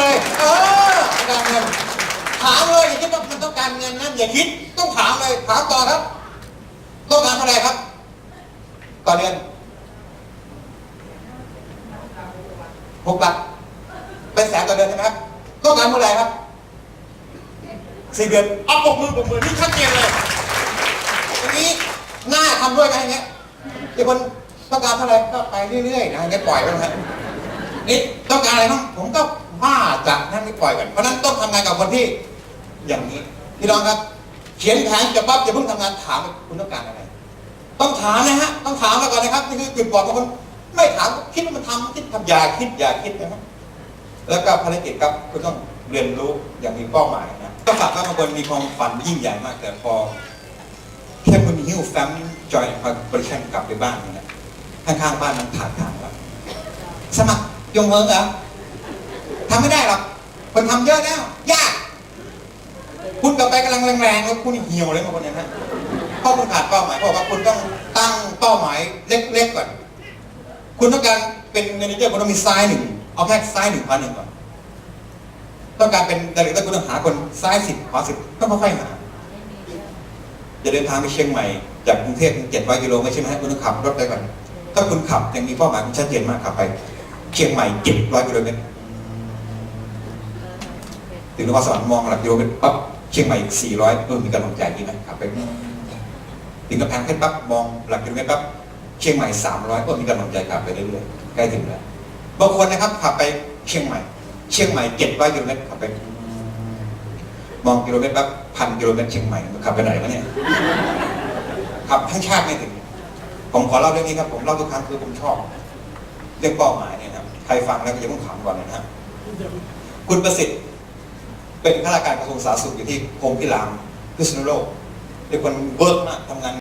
เลยเออการเงินถามเลยอย่าคิดว่ามันต้องการเงินนะอย่าคิดต้องถามเลยถามต่อครับ ต้องการเท่าไหร่ครับ ต่อเดือนหกหลักเป็นแสนต่อเดือนใช่ไหมครับต้องการเมื่อไหร่ครับสี่เดือนเอาปกมือปกมือนี่ชัดเจนเลยอย่างนี้หน้าทำด้วยไหมอย่างเงี้ยเดี๋ยวคนต้องการเท่าไหร่ก็ไปเรื่อยๆนะอย่างเงี้ยปล่อยไปนะนี่ต้องการอะไรบ้างผมก็ ว่าจะนั่นไม่ปล่อยกัน เพราะนั้นต้องทำงานกับคนที่ อย่างนี้ พี่น้องครับ เขียนแผนจะปั๊บจะเพิ่งทำงานถามว่าคุณต้องการอะไร ต้องถามนะฮะ ต้องถามมาก่อนนะครับ นี่คือจุดบอดของคนไม่ถามคิดว่ามันทำคิดทำอย่าคิดอย่าคิดนะครับ แล้วก็ภารกิจครับคุณต้องเรียนรู้อย่างมีเป้าหมายนะก็ฝากว่าบางคนมีความฝันยิ่งใหญ่มาก แต่พอแค่คุณหิ้วแฟ้มจอยคอร์ปอเรชั่นกลับไปบ้านนี่นะข้างๆบ้านมันขาดทางแล้วสมัครยงเฮิงเหรอ ทำไม่ได้หรอกคนทำเยอะแล้ว ยาก คุณกลับไปกำลังแรงๆแล้วคุณเหี่ยวเลยบางคนอย่างนั้นเพราะคุณขาดเป้าหมายเพราะว่าคุณต้องตั้งเป้าหมายเล็กๆก่อน คุณต้องการเป็นเมนเจอร์คุณต้องมีซ้ายหนึ่งเอาแค่ซ้ายหนึ่งขวาหนึ่งก่อนต้องการเป็นดีเรกเตอร์คุณต้องหาคนซ้ายสิบขวาสิบต้องค่อยๆหาจะเดินทางไปเชียงใหม่ จากกรุงเทพถึง700กิโลไม่ใช่ไหมคุณต้องขับรถไปก่อนถ้าคุณขับยังมีเป้าหมายคุณชัดเจนมากขับไป เชียงใหม่700กิโลเมตร ถึงนครสวรรค์มองหลักกิโลเมตรปั๊บเชียงใหม่อีก400เออมีกำลังใจดีไหมขับไปถึงกำแพงเพชรปั๊บมองหลักกิโลเมตรปั๊บเชียงใหม่300ก็มีกำลังใจขับไปเรื่อยๆใกล้ถึงแล้วบางคนนะครับขับไปเชียงใหม่ เชียงใหม่700กิโลเมตรขับไปมองกิโลเมตรปั๊บพันกิโลเมตรเชียงใหม่ขับไปไหนวะเนี่ยขับทั้งชาติไม่ถึง ผมขอเล่าเรื่องนี้ครับ ผมเล่าทุกครั้งคือผมชอบ เรื่องเป้าหมายเนี่ยนะครับใครฟังแล้วก็อย่าเพิ่งขำก่อนนะครับคุณประสิทธิ์ เป็นข้าราชการกระทรวงสาธารณสุขอยู่ที่กรมพิรามพิษณุโลกเป็นคนเวิร์กมากทำงาน